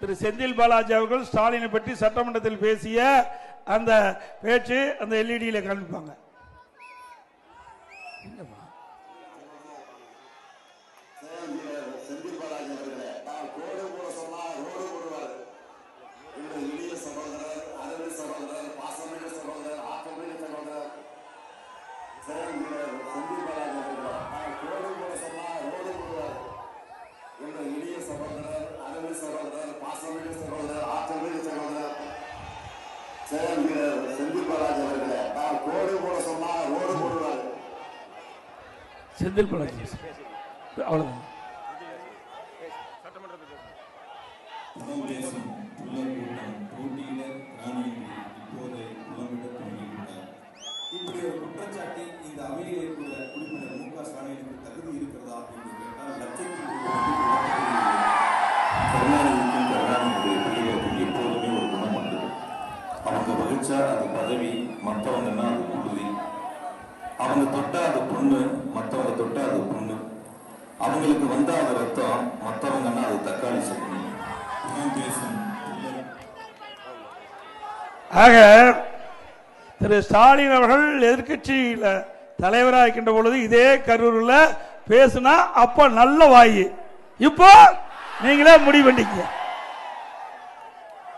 திரு செந்தில் பாலாஜி அவர்கள் ஸ்டாலினை பற்றி சட்டமன்றத்தில் பேசிய அந்த பேச்சு அந்த எல்இடியில் காண்பிப்பாங்க. செந்தில் பாலாஜி அவர்கள் கோடு போட சொன்னா செந்தில் பாலாஜி அவர்களே. நான் கோடு போட சொன்னா ரோடு போடுவார். செந்தில் பாலாஜி அவ்வளவுதான் இப்படி ஒரு குற்றச்சாட்டை இந்த அவையில் இருக்கிற உறுப்பினர் மு க ஸ்டாலினுக்கு அவங்க அது பதவி மற்றவங்கன்னா அது உறுதி அவங்க தொட்டா அது பொண்ணு மற்றவங்க தொட்டா அது பொண்ணு. அவங்களுக்கு வந்தா அது ரத்தம் மற்றவங்கன்னா அது தக்காளி சட்னி. ஆக திரு ஸ்டாலின் அவர்கள் எதிர்க்கட்சியில தலைவராக இருக்கின்ற பொழுது இதே கரூரில் பேசுனா அப்ப நல்ல வாயு. இப்போ நீங்களே முடிவு பண்ணிக்க